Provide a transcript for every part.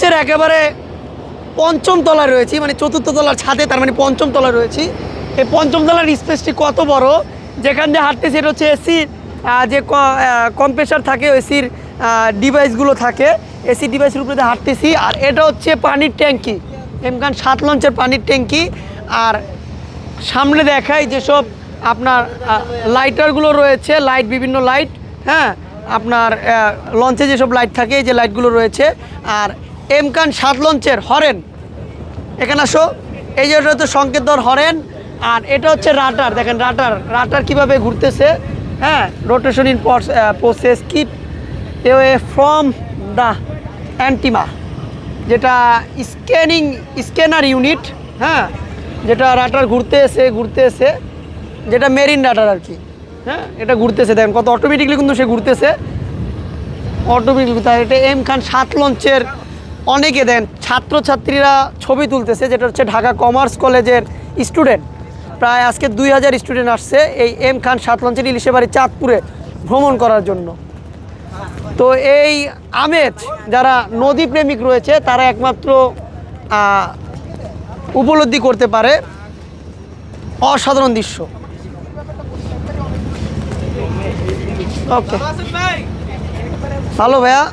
লঞ্চের একেবারে পঞ্চম তলায় রয়েছি মানে চতুর্থ তলার ছাদে, তার মানে পঞ্চম তলায় রয়েছি। এই পঞ্চম তলার স্পেসটি কত বড়? যেখান দিয়ে হাঁটতেছি এটা হচ্ছে এসির যে কম্প্রেসার থাকে এসির ডিভাইসগুলো থাকে। এসি ডিভাইসের উপরে হাঁটতেছি, আর এটা হচ্ছে পানির ট্যাঙ্কি। এমকান সাত লঞ্চের পানির ট্যাঙ্কি। আর সামনে দেখাই যেসব আপনার লাইটারগুলো রয়েছে লাইট বিভিন্ন লাইট হ্যাঁ? আপনার লঞ্চে যেসব লাইট থাকে, এই যে লাইটগুলো রয়েছে। আর এমকান সাত লঞ্চের হরেন। এখানে আসো। এই যে হচ্ছে সংকেত দর হরেন, আর এটা হচ্ছে রাটার। দেখেন রাটার রাটার কীভাবে ঘুরতেছে হ্যাঁ? Rotation in process keep a from the antenna যেটা স্ক্যানিং স্ক্যানার ইউনিট হ্যাঁ? যেটা রাটার ঘুরতে এসে ঘুরতে এসে যেটা মেরিন রাটার আর কি হ্যাঁ? এটা ঘুরতেছে। দেখেন কত অটোমেটিকলি কিন্তু সে ঘুরতেছে। অটোমেটিক তাই এটা এম খান সাত লঞ্চের অনেকে দেন ছাত্রছাত্রীরা ছবি তুলতেছে, যেটা হচ্ছে ঢাকা কমার্স কলেজের স্টুডেন্ট। প্রায় আজকে দুই হাজার স্টুডেন্ট আসছে এই এম খান সাত লঞ্চের ইলিশে বাড়ি চাঁদপুরে ভ্রমণ করার জন্য। তো এই আমেজ, যারা নদী প্রেমিক রয়েছে, তারা একমাত্র উপলব্ধি করতে পারে অসাধারণ দৃশ্য। ওকে ভালো ভাইয়া।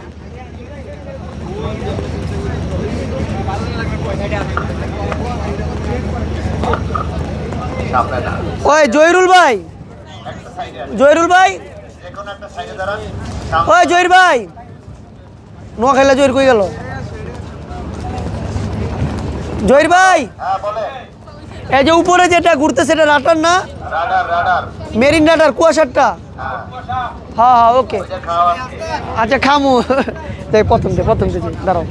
ওই জহিরুল ভাই। জহিরুল ভাই। ওই জহির ভাই। নোয়া খাইলা জহির কই গেল? জহির ভাই। এই যে উপরে যেটা ঘুরতেছে এটা রাটার না? মেরিন রাটার কুয়াশারটা? হ্যাঁ হ্যাঁ ওকে। আচ্ছা খামু। দেখ, প্রথম দে প্রথম দে, দাঁড়াও।